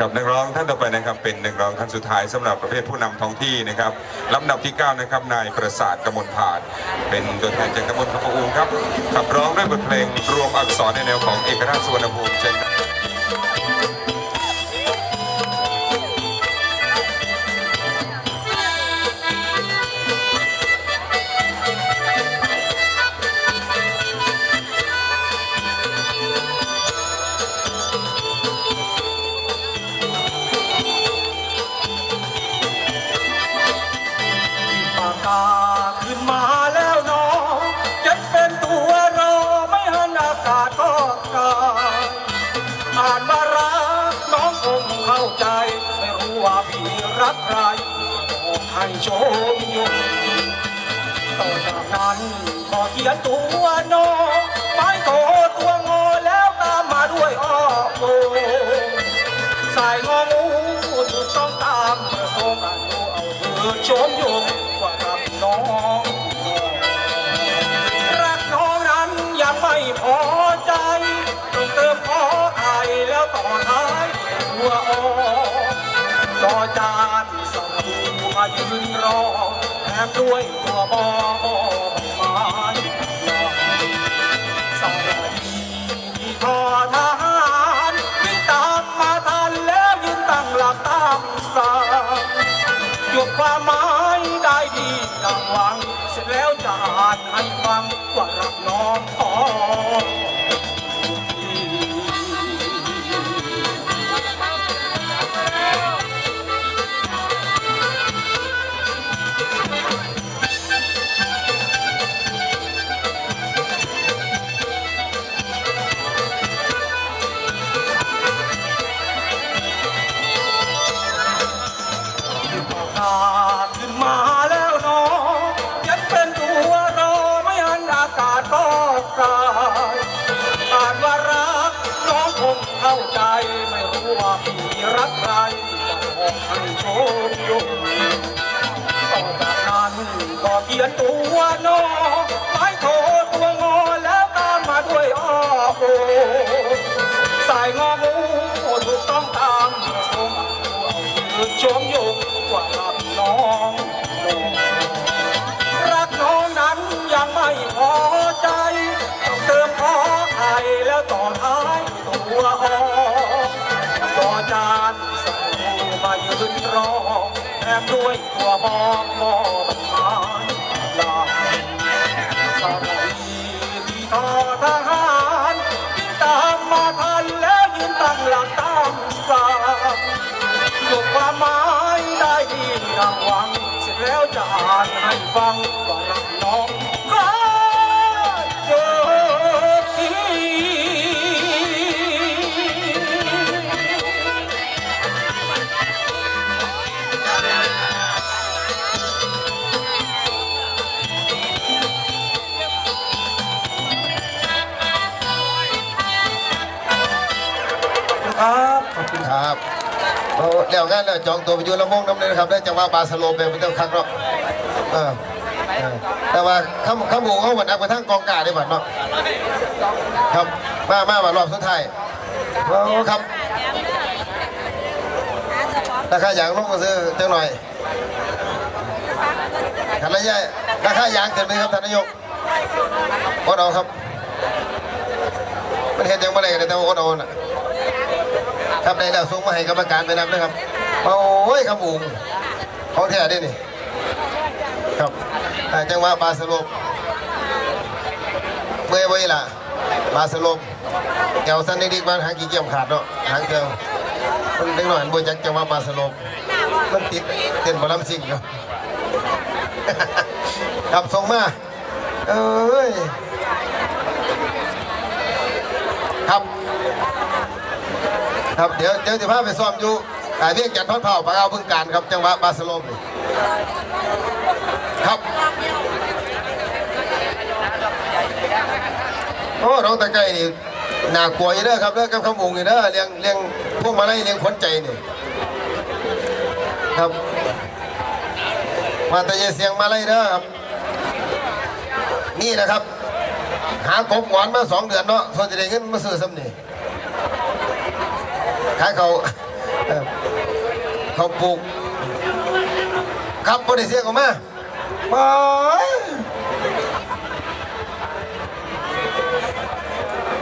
ครับนักร้องท่านต่อไปนะครับเป็นนักร้องท่านสุดท้ายสำหรับประเภทผู้นำท้องที่นะครับลำดับที่ 9 นะครับนายประสาทกมลผาดเป็นตัวแทนจากกมลพระอูครับขับร้องด้วยบทเพลงรวมอักษรในแนวของเอกราชสุวรรณภูมิเช่น ใครบอกให้โชมยงต่อจากนั้นก็เขียนตัวน้องไม้โตตัวงอแล้วตามมาด้วยอ้อโอสายงองูถูกต้องตามประสงค์อายุเอาเธอชมโยงว่ารักน้องรักน้องนั้นยังไม่พอใจต้องเติมขอไอแล้วต่อท้ายหัวออต่อจานสบู่มา ยืนรอแถมด้วยตัวบอบใบไม้ลอยสวัสดีทอทหารวิ่งตามมาทันแล้วยืนตั้งหลักตามสายยกความหมายได้ดีดังหวัง เสร็จแล้วจะอ่านให้ฟังว่ารักน้องขอ ตาขึ้นมาแล้วน้องยังเป็นตัวรอไม่หันอากาศก็กายอานว่ารักน้องคงเข้าใจไม่รู้ว่าพี่รักใครจะบอกให้ชมยงต่อจากนั้นก็เขียนตัวน้องไม้โทตัวงอแล้วตามมาด้วยอ้อโอสายงองูถูกต้องตามประสงค์เอาคือชมยงว่ารั รอแถมด้วยตัวบอกมอบไม้ลาสารีที่ทอทหารตามมาทันแล้วยืนตั้งหลักตามสายยกความหมายได้ดีดังหวัง เสร็จแล้วจะอ่านให้ฟังว่ารักน้อง ครับโอ้แล้วงั้นแล้วจองตัวไปอยู่ละมงน้ำเลยนะครับได้จังหวะบาสโลไปเป็นเจ้าคักเนาะเออเออแต่ว่าข้ามข้ามหมูเขาหมือนนักไปทั้งกองกาได้บัดเนาะครับมามาบัดรอบสุดท้ายโอ้ครับราคายางลงมาซื้อจังหน่อยขันระยะราคายางเกินไหมครับท่านนายกอดเอาครับ มันเห็นยังไม่ได้เลยแต่ว่าอดเอาน่ะ ครับได้แล้วส่งมาให้กรรมการไปนำนะครับโอ้ยครับอุงของแท้เด้นี่ครับอ่าจังหวะบาสโลมเมื่อยไว้ล่ะบาสโลมแกวสันนิดิกบ้านหางกี่เกี่ยมขาดเนาะหางเกี่ยวมันเล็กหน่อยบนจักจังหวะบาสโลมมันติดเต้นบอลลัมซิงเนาะครับส่งมาเอ้ยครับ ครับ เดี๋ยวเดี๋ยวจะพาไปซ้อมอยู่อ่เรียกจันทร์ทอดเผาปากเอาบึงการครับจังหวะบาสโลมนี่ครับโอ้น้องตะไก่นี่น่ากลัวอยู่เด้อครับเด้อกับขมุงนี่เด้อเลี้ยงเลี้ยงพวกมาไล่เลี้ยงขวัญใจนี่ครับ มาแต่ยเสียงมาไล่เด้อครับ นี่นะครับ หากบหวานมาสองเดือนเนาะส่วนจะได้เงินมาซื้อซ้ำนี่ ขายเขาเขาปลูกครับบริเสียงออกมาไป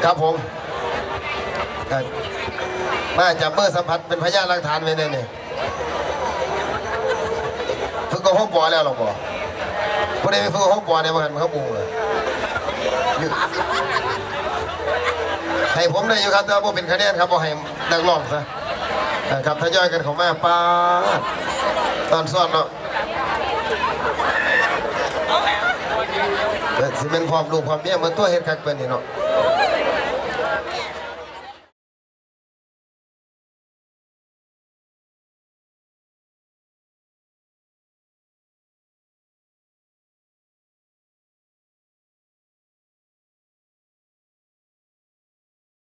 ครับผมมาจับเบอร์สัมผัสเป็นพยานหลักฐานไว้เนี่ยนี่ฝึกกับห้อปอแล้วหรอกปอพอได้ไปฝึกกับห้อปอเนี่ยมันหันเขาปรุงเลยให้ผมได้อยู่ครับแต่ว่าบ่เป็นคะแนนครับบ่ให้ นักร้องซะนะครับทยอยกันเข้ามาป้าตอนซ่อนเนาะแต่สิเป็นความลูกความเมียเหมือนตัวเฮ็ดคักเป็นนี่เนาะ